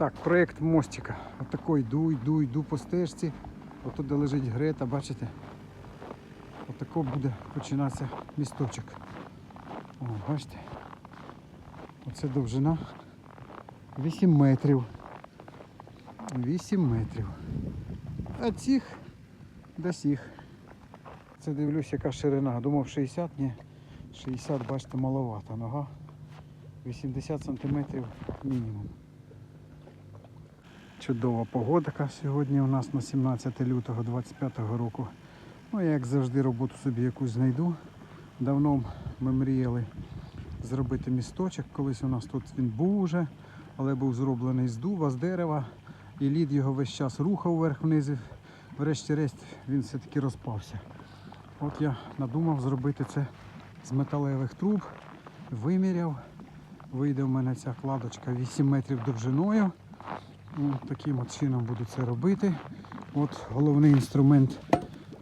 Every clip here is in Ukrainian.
Так, проєкт мостика. Отако йду, йду, йду по стежці. Отут де лежить Грета, бачите? Отако буде починатися місточок. О, бачите? Оце довжина 8 метрів. 8 метрів. А цих до сіх. Це дивлюсь, яка ширина. Думав 60, ні. 60, бачите, маловато. Нога. 80 сантиметрів мінімум. Чудова погодка сьогодні у нас на 17 лютого 25 року. Ну, я як завжди роботу собі якусь знайду. Давно ми мріяли зробити місточок. Колись у нас тут він був уже, але був зроблений з дуба, з дерева. І лід його весь час рухав вверх-вниз. Врешті-решт він все-таки розпався. От я надумав зробити це з металевих труб, виміряв. Вийде в мене ця кладочка 8 метрів довжиною. Ну, таким от чином буду це робити. От головний інструмент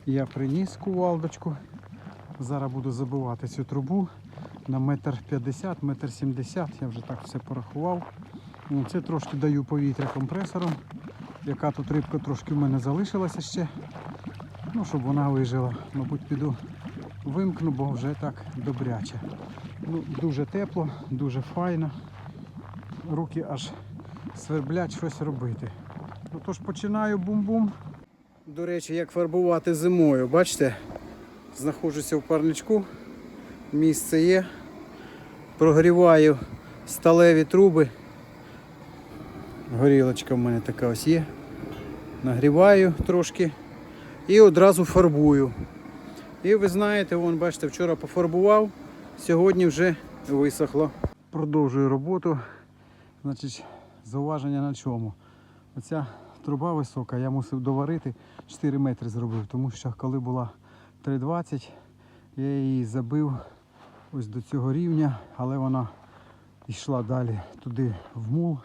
я приніс кувалдочку. Зараз буду забивати цю трубу на метр п'ятдесят, метр сімдесят. Я вже так все порахував. Ну, Це трошки даю повітря компресором. Яка тут рибка трошки в мене залишилася ще. Ну, щоб вона вижила. Мабуть, піду вимкну, бо вже так добряче. Ну, дуже тепло, дуже файно. Руки аж сверблять щось робити. Ну тож починаю бум-бум. До речі, як фарбувати зимою, бачите? Знаходжуся в парничку, місце є. Прогріваю сталеві труби. Горілочка в мене така ось є. Нагріваю трошки і одразу фарбую. І ви знаєте, вон, бачите, вчора пофарбував, сьогодні вже висохло. Продовжую роботу. Значить, зауваження на чому? Оця труба висока, я мусив доварити 4 метри зробив, тому що коли була 3,20, я її забив ось до цього рівня, але вона йшла далі туди в мул,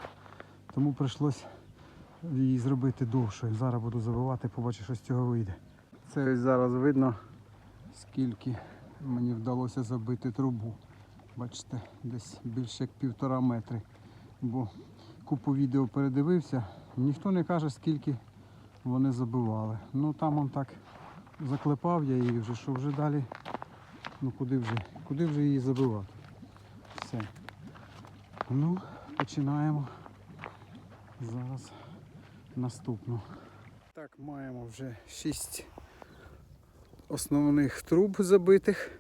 тому прийшлось її зробити довшою. Зараз буду забивати, побачу, що з цього вийде. Це ось зараз видно, скільки мені вдалося забити трубу. Бачите, десь більше як півтора метри. Бо купу відео передивився, ніхто не каже, скільки вони забивали. Ну там он так заклепав я її вже, що вже далі. Ну куди вже, куди вже її забивати? Все. Ну, починаємо зараз наступну. Так, маємо вже 6 основних труб забитих.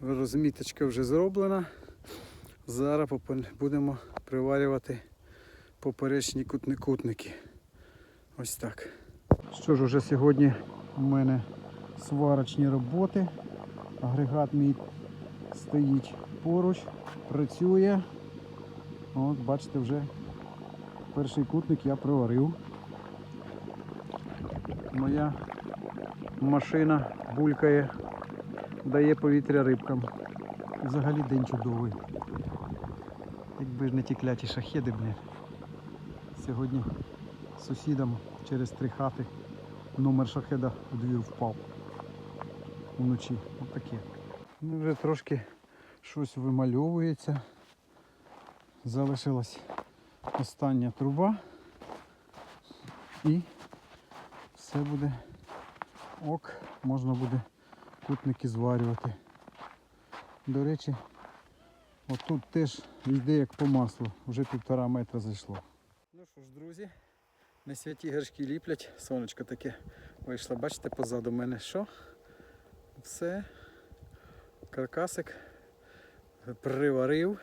Розміточка вже зроблена. Зараз будемо приварювати поперечні кутникутники. Ось так. Що ж, уже сьогодні у мене сварочні роботи. Агрегат мій стоїть поруч, працює. От, бачите, вже перший кутник я приварив. Моя машина булькає, дає повітря рибкам. Взагалі день чудовий. Якби ж не ті кляті шахеди, блін. Сьогодні сусідам через три хати номер шахеда у двір впав вночі. Отаке. Ну, вже трошки щось вимальовується. Залишилась остання труба. І все буде ок, можна буде кутники зварювати. До речі, отут теж йде як по маслу, вже півтора метра зайшло. Ну що ж, друзі, не святі горшки ліплять, сонечко таке вийшло. Бачите, позаду мене що? Все. Каркасик приварив.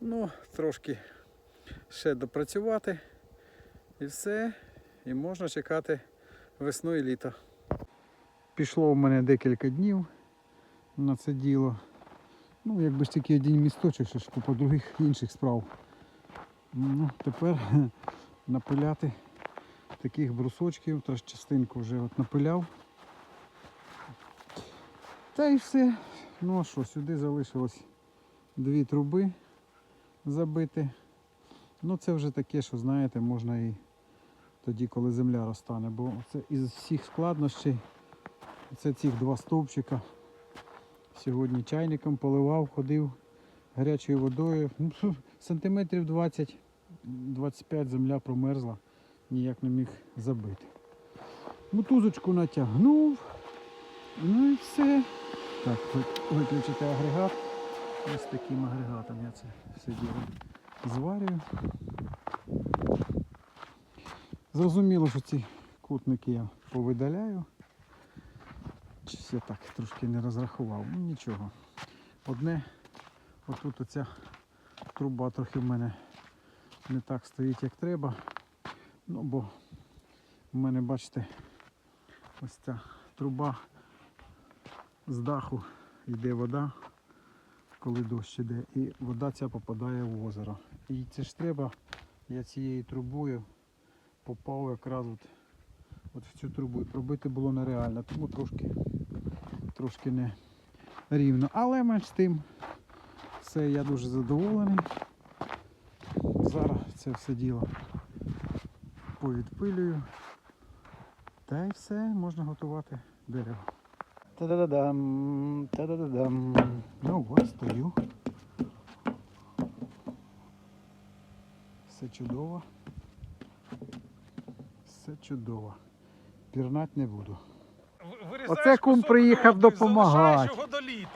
Ну, трошки ще допрацювати. І все. І можна чекати весну і літо. Пішло в мене декілька днів на це діло. Ну, якби ж тільки один місточок, ще ж купа других інших справ. Ну, тепер напиляти таких брусочків, тож частинку вже от напиляв. Та й все. Ну а що, сюди залишилось дві труби забити. Ну це вже таке, що знаєте, можна і тоді, коли земля розтане. Бо це із всіх складнощів, це цих два стовпчика. Сьогодні чайником поливав, ходив гарячою водою. Ну, сантиметрів 20 25 земля промерзла, ніяк не міг забити. Мотузочку натягнув. Ну і все. Так, виключити агрегат. Ось таким агрегатом я це все діло зварюю. Зрозуміло, що ці кутники я повидаляю. Щось я так трошки не розрахував. Ну нічого. Одне, отут оця труба трохи в мене не так стоїть, як треба. Ну, бо в мене, бачите, ось ця труба з даху йде вода, коли дощ іде, і вода ця попадає в озеро. І це ж треба, я цією трубою попав якраз от, от в цю трубу. І пробити було нереально, тому трошки, трошки не рівно. Але менш тим, все, я дуже задоволений. Зараз це все діло повідпилюю. Та й все, можна готувати дерево. Та-да-да-дам, та-да-да-дам. Ну ось стою. Все чудово. Все чудово. Пірнать не буду. Оце кум приїхав допомагати.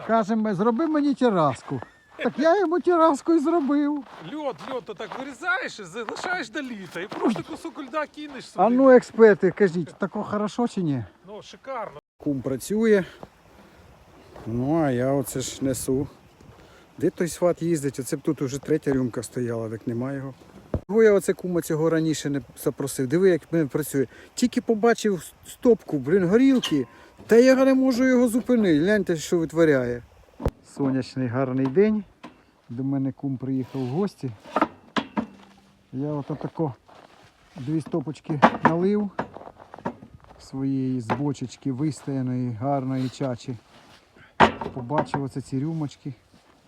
Каже, зроби мені тераску. Так я йому тераску і зробив. Льод, льод, то так вирізаєш і залишаєш до літа. І просто кусок льда кинеш сюди. А ну, експерти, кажіть, тако хорошо чи ні? Ну, шикарно. Кум працює. Ну, а я оце ж несу. Де той сват їздить? Оце б тут уже третя рюмка стояла, так немає його. Чого я оце кума цього раніше не запросив? Диви, як він працює. Тільки побачив стопку, блін, горілки, та я не можу його зупинити. Гляньте, що витворяє. Сонячний гарний день. До мене кум приїхав в гості. Я от тако дві стопочки налив своєї з бочечки вистояної, гарної чачі. Побачив оце ці рюмочки.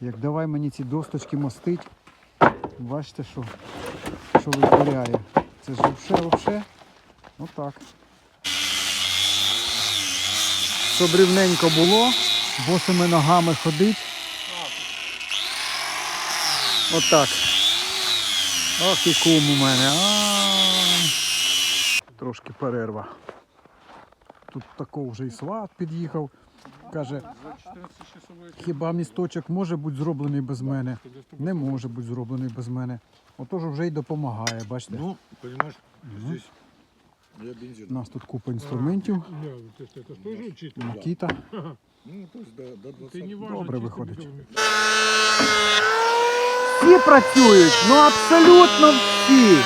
Як давай мені ці досточки мостить. Бачите, що, що витворяє. Це ж вообще, вообще. Отак. Щоб рівненько було, босими ногами ходить. Отак. Ох і кум у мене. Трошки перерва. Тут такого вже і сват під'їхав. Каже, хіба місточок може бути зроблений без мене? Не може бути зроблений без мене. Отож вже й допомагає, бачите. Ну, понимаешь, Мгм. здесь я бензин. У нас тут купа інструментів. Не, ну, то есть это тоже учитывать. Макіта. Ну, то есть до, до 20. Ты не важно, Добре чисто виходить. бетонный. Всі працюють, ну абсолютно всі.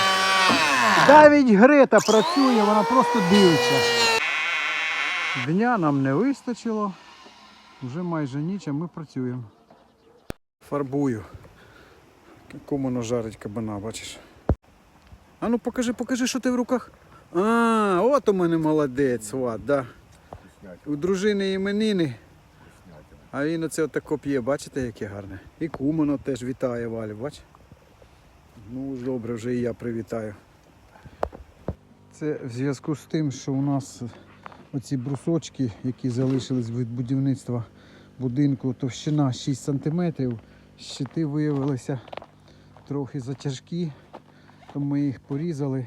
Навіть Грета працює, вона просто дивиться. Дня нам не вистачило. Вже майже ніч, а ми працюємо. Фарбую. Кому жарить кабана, бачиш. А ну покажи, покажи, що ти в руках. А, от у мене молодець, сват, да. У дружини іменини. А він оце отако п'є, бачите, яке гарне. І кумоно теж вітає Валю, бач? Ну, добре, вже і я привітаю. Це в зв'язку з тим, що у нас оці брусочки, які залишились від будівництва будинку, товщина 6 см. Щити виявилися трохи затяжкі, то ми їх порізали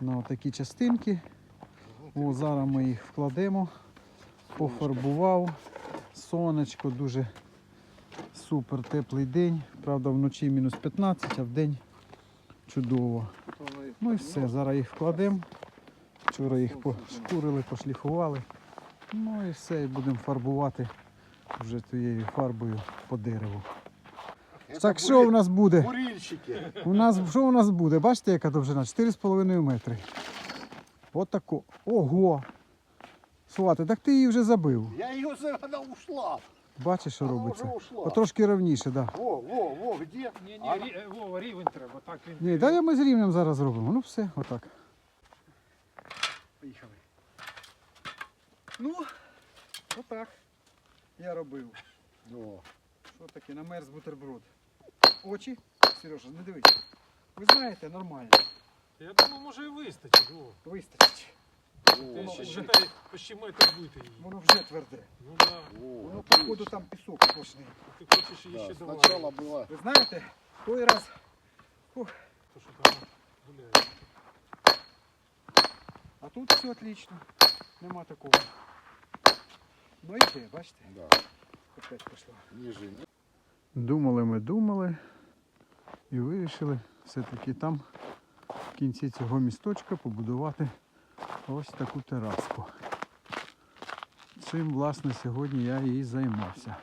на такі частинки. О, зараз ми їх вкладемо, пофарбував. Сонечко дуже супер теплий день. Правда, вночі мінус 15, а в день чудово. Ну і все, зараз їх вкладемо. Вчора їх пошкурили, пошліфували. Ну і все, і будемо фарбувати вже тією фарбою по дереву. Так що в нас буде? Курильщики. У нас, що у нас буде? Бачите, яка довжина? 4,5 метри. Отако. Ого! Свати, так ти її вже забив. Я ее, она ушла. Бачиш, що Вона робиться? вже ушла. Потрошки так. Да. Во, во, во, где? Не, не, А- рі- е, Вова, рівень треба, так він. Ні, дай ми з рівнем зараз зробимо. Ну все, отак. Ну, отак. Я робив. Ну, Що таке, намерз бутерброд. Очі, Сережа, не дивись. Ви знаєте, нормально. Я думаю, може і вистачить. О. Вистачить. Ти ще считай, почти метр бити її. Воно вже тверде. Ну да. во, Воно, походу, там пісок сплошний. Ти хочеш її Да, ще сначала давати. была Ви знаєте, той раз. То що там гуляє. А тут все отлично. Нема такого. Ну йде, бачите? Да. Опять пішло. Ниже. Думали ми думали і вирішили все-таки там в кінці цього місточка побудувати ось таку тераску. Цим, власне, сьогодні я і займався.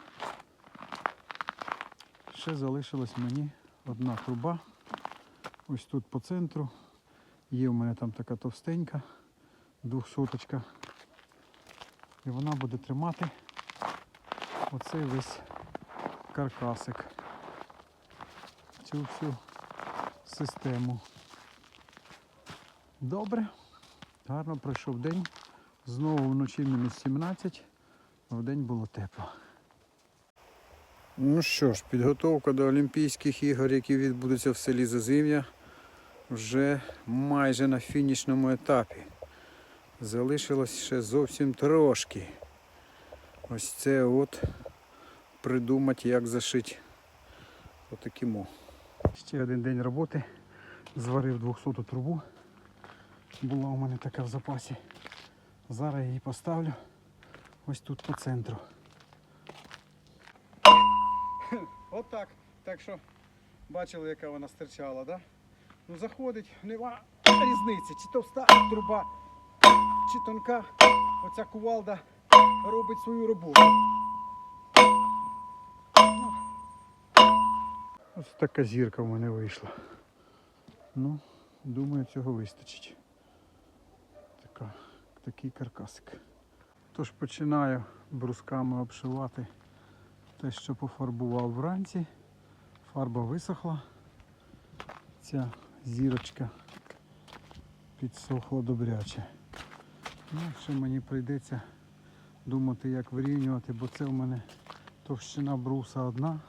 Ще залишилась мені одна труба. Ось тут по центру. Є в мене там така товстенька, двохсоточка. І вона буде тримати оцей весь каркасик. Цю всю систему. Добре. Гарно пройшов день. Знову вночі мінус 17, а вдень було тепло. Ну що ж, підготовка до Олімпійських ігор, які відбудуться в селі Зазим'я, вже майже на фінішному етапі. Залишилось ще зовсім трошки. Ось це от придумати, як зашити отакимо. Ще один день роботи. Зварив 200 трубу. Була у мене така в запасі. Зараз її поставлю ось тут по центру. Отак. Так що бачили, яка вона стирчала, да? Ну заходить, нема різниці, чи товста труба, чи тонка. Оця кувалда робить свою роботу. Ось така зірка в мене вийшла. Ну, думаю, цього вистачить. Така, такий каркасик. Тож починаю брусками обшивати те, що пофарбував вранці. Фарба висохла. Ця зірочка підсохла добряче. Ну, ще мені прийдеться думати, як вирівнювати, бо це в мене товщина бруса одна,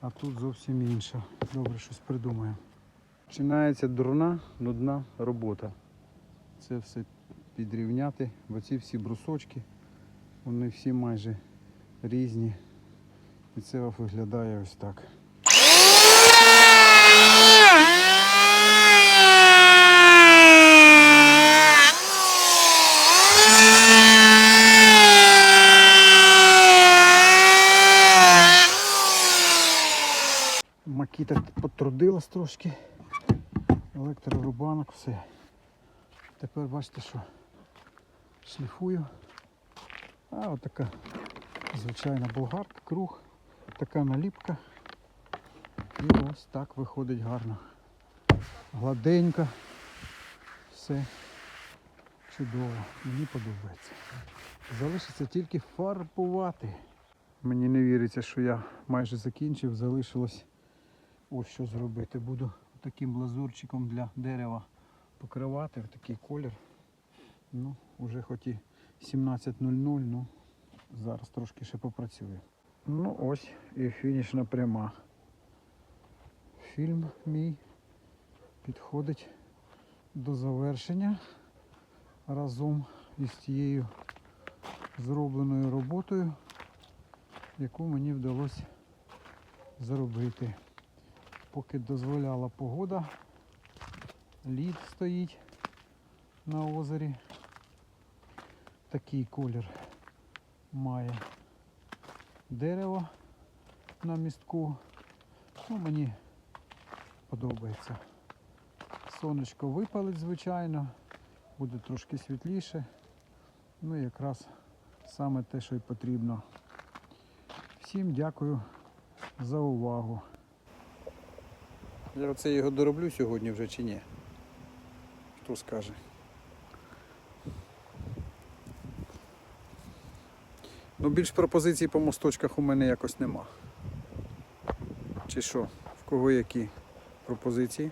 а тут зовсім інша. Добре, щось придумаємо. Починається дурна, нудна робота. Це все підрівняти, бо ці всі брусочки, вони всі майже різні. І це виглядає ось так. Макіта потрудилась трошки. Електрорубанок, все. Тепер бачите, що шліфую. А отака звичайна болгарка, круг, така наліпка. І ось так виходить гарно. Гладенько. Все чудово. Мені подобається. Залишиться тільки фарбувати. Мені не віриться, що я майже закінчив, залишилось ось що зробити. Буду таким лазурчиком для дерева покривати такий колір. Ну, вже хоч і 17.00, ну зараз трошки ще попрацюю. Ну ось і фінішна пряма. Фільм мій підходить до завершення разом із тією зробленою роботою, яку мені вдалося зробити. Поки дозволяла погода, лід стоїть на озері. Такий колір має дерево на містку. Ну, мені подобається. Сонечко випалить, звичайно, буде трошки світліше. Ну якраз саме те, що й потрібно. Всім дякую за увагу. Я оце його дороблю сьогодні вже чи ні? Хто скаже? Ну, більш пропозицій по мосточках у мене якось нема. Чи що? В кого які пропозиції?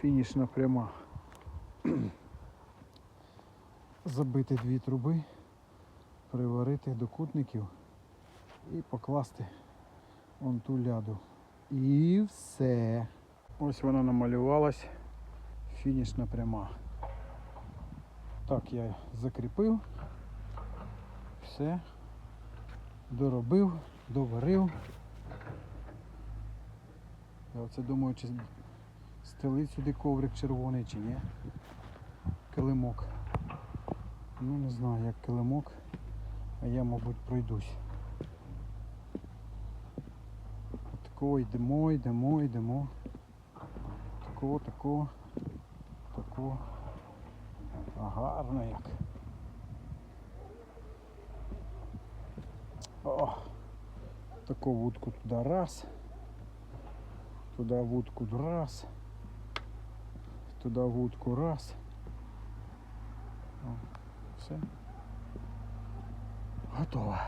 Фінішна пряма. Забити дві труби, приварити до кутників і покласти вон ту ляду. І все. Ось вона намалювалась. Фінішна пряма. Так я закріпив. Все. Доробив, доварив. Я оце думаю, чи Стелить сюди коврик червоний чи ні? Килимок. Ну не знаю як килимок, а я мабуть пройдусь. Такого йдемо, йдемо, йдемо. Такого, такого, такого. А гарно як. О, таку вудку туди раз. Туди вудку раз. Туди вудку раз. О, все. Готово.